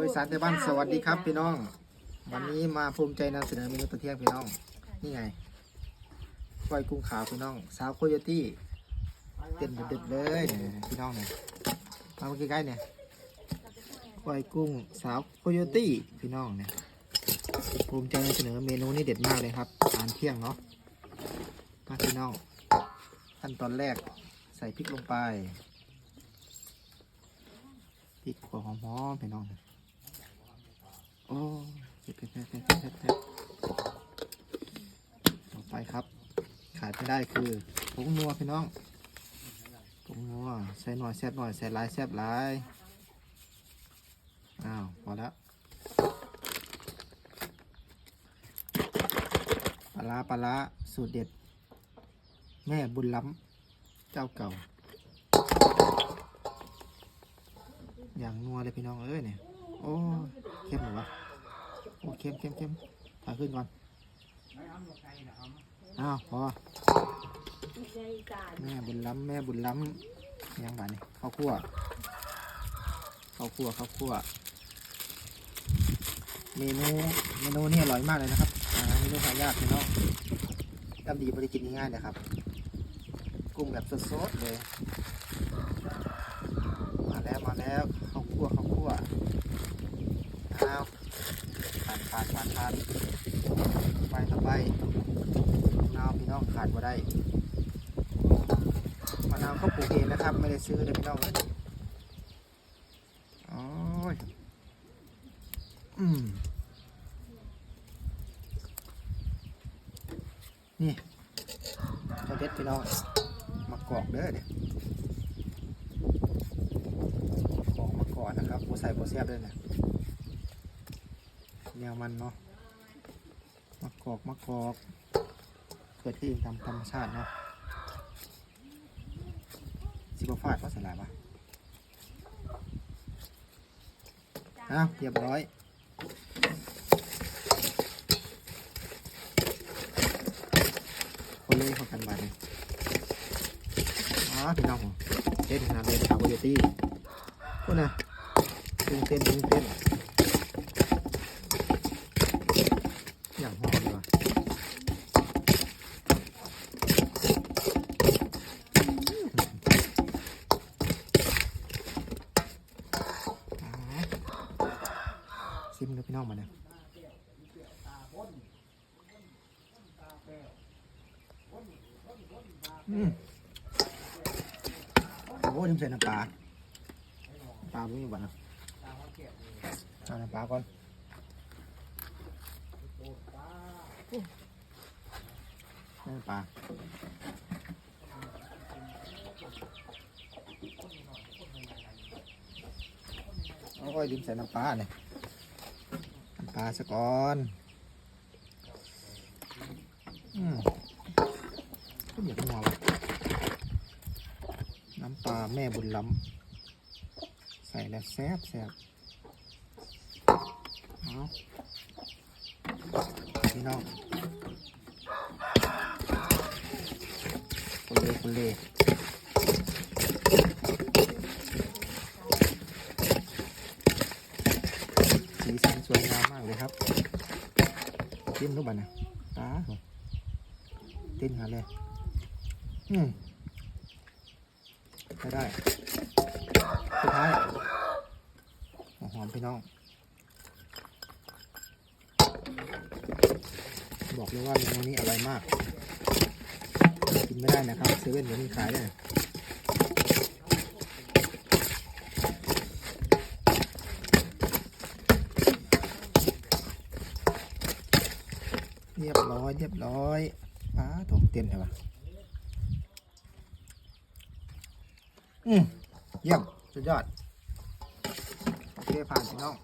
โดยสารแต่บ้านสวัสดีครับพี่น้อง วันนี้มาภูมิใจนำเสนอเมนูตอเที่ยงพี่น้อง นี่ไงก้อยกุ้งขาวพี่น้อง สาวโคโยตี้เต้นดึกๆเลยพี่น้องเนี่ยมาเมื่อกี้ใกล้เนี่ยก้อยกุ้งสาวโคโยตี้พี่น้องเนี่ยภูมิใจนำเสนอเมนูนี้เด็ดมากเลยครับทานเที่ยงเนาะมาพี่น้องขั้นตอนแรกใส่พริกลงไปพริกขัวหอมๆไปน้องเนะ โอ้ต่อไปครับ ขาดไม่ได้คือผงนัวพี่น้องผงนัวใส่หน่อยแซ่บหน่อยใส่ลายแซ่บลายอ้าวพอแล้วปลาปลาร้าสูตรเด็ด แม่บุญล้ำเจ้าเก่า อย่างนัวเลยพี่น้องเอ้ยเนี่ยโอ้ เข้มหรือวะโอ้เข้มเข้มเข้มถ่ายขึ้นก่อนอ้าวพอแม่บุญล้ำแม่บุญล้ำยังบาดนี่ข้าวคั่วข้าวคั่วข้าวคั่วเมนูเมนูนี่อร่อยมากเลยนะครับเมนูหายากพี่น้องจำดีบริกินง่ายๆนะครับ กุ้งแบบสดๆเลย มาแล้วมาแล้วข้าวคั่วข้าวคั่ว ผ่านผ่านผ่านผ่านไปต่อไปนาวพี่น้องขาดบ่ได้มะนาวเขาปลูกเองนะครับ ไม่ได้ซื้อเลยพี่น้องเลยโอ้ยอืมนี่ตัวเด็ดพี่น้องมากอกเด้อเนี่ยของมาก่อนนะครับโบใส่โบเสียบด้วยนะ แนวมันเนาะมะกอกมะกอกเกิดที่เองตามธรรมชาติเนาะสิบฟาดก็สลายปะอ้าวเรียบร้อยคนเลยเขากันบาดเลยอ๋อพี่น้องเต้นนาดเลยสาวโคโยตี้ก็นะดึงเต้นดึงเต้นอย่างหอมเลยว่ะ ซิมดูพี่น้องมาเนี่ยอืมโอ้ยทำใส่น้ำปลาปลาไม่มีวันนะเอาน้ำปลาก่อนน้ำปลาเอาค่อยดื่มใส่น้ำปลาเนี่ยาสะก่อนอืมก็อยากงัววะน้ำปลาแม่บุญล้ำใส่แล้วแซ่บแซ่บเอาพี่น้องคนเลยคนเลยสีสันสวยงามมากเลยครับ จิ้มลูกบันนะตาเต้นหาเลยอืมใช้ได้ สุดท้ายหอมพี่น้อง บอกเลยว่าเมนูนี้อร่อยมาก กินไม่ได้นะครับเซเว่นเดี๋ยวมีขายด้วยนะเรียบร้อย เรียบร้อยป้าตกเต็มเลยวะอืมเยี่ยมสุดยอดโอเคผ่านพี่น้อง